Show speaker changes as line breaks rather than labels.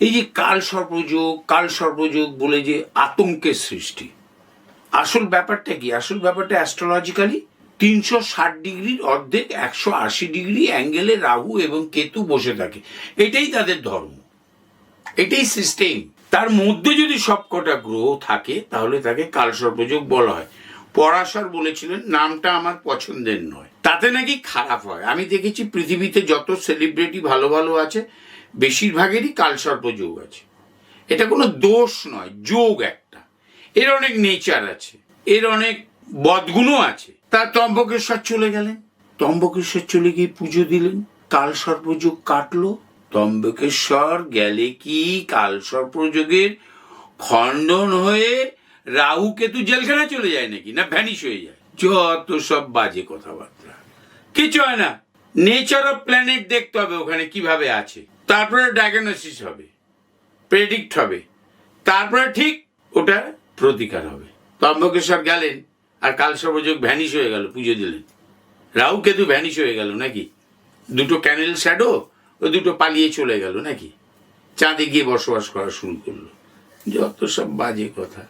এই যে কাল সর্পযোগ কাল সর্পযোগ বলে যে আতঙ্কের সৃষ্টি, আসল ব্যাপারটা কি? আসল ব্যাপারটা অ্যাস্ট্রোলজিক্যালি তিনশো ষাট ডিগ্রির অর্ধেক, একশো আশি ডিগ্রি অ্যাঙ্গেলে রাহু এবং কেতু বসে থাকে। এটাই তাদের ধর্ম। এটাই সিস্টেম তার মধ্যে যদি সবকটা গ্রহ থাকে, তাহলে তাকে কাল কালসর্পযোগ বলা হয়। পরাশর বলেছিলেন, নামটা আমার পছন্দের নয়। তাতে নাকি খারাপ হয়। আমি দেখেছি পৃথিবীতে যত সেলিব্রিটি ভালো ভালো আছে বেশিরভাগেরই কালসর্প যোগ আছে। এটা কোনো দোষ নয়, যোগ একটা। এর অনেক নেচার আছে, এর অনেক বদগুণও আছে। তার তম্বকেশ্বর চলে গেলেন। তম্বকেশ্বর চলে গিয়ে পুজো দিলেন। কাল সর্পযোগ কাটলো। তম্বকেশ্বর গেলে কি কাল সর্পযোগের খণ্ডন হয়ে রাহু কেতু জেলখানা চলে যায় নাকি? না ভ্যানিশ হয়ে যায়? যত সব বাজে কথাবার্তা। কিছু হয় না। নেচার অফ প্ল্যানেট দেখতে হবে ওখানে কীভাবে আছে। তারপরে ডায়াগনোসিস হবে প্রেডিক্ট হবে, তারপরে ঠিক ওটা প্রতিকার হবে। তম্বকেশ্বর গেলেন আর কাল সর্বযোগ ভ্যানিশ হয়ে গেল, পুজো দিলেন। রাহু কেতু ভ্যানিশ হয়ে গেল নাকি? দুটো ক্যানেল শ্যাডো ও দুটো পালিয়ে চলে গেল নাকি? চাঁদে গিয়ে বসবাস করা শুরু করল। যত সব বাজে কথা।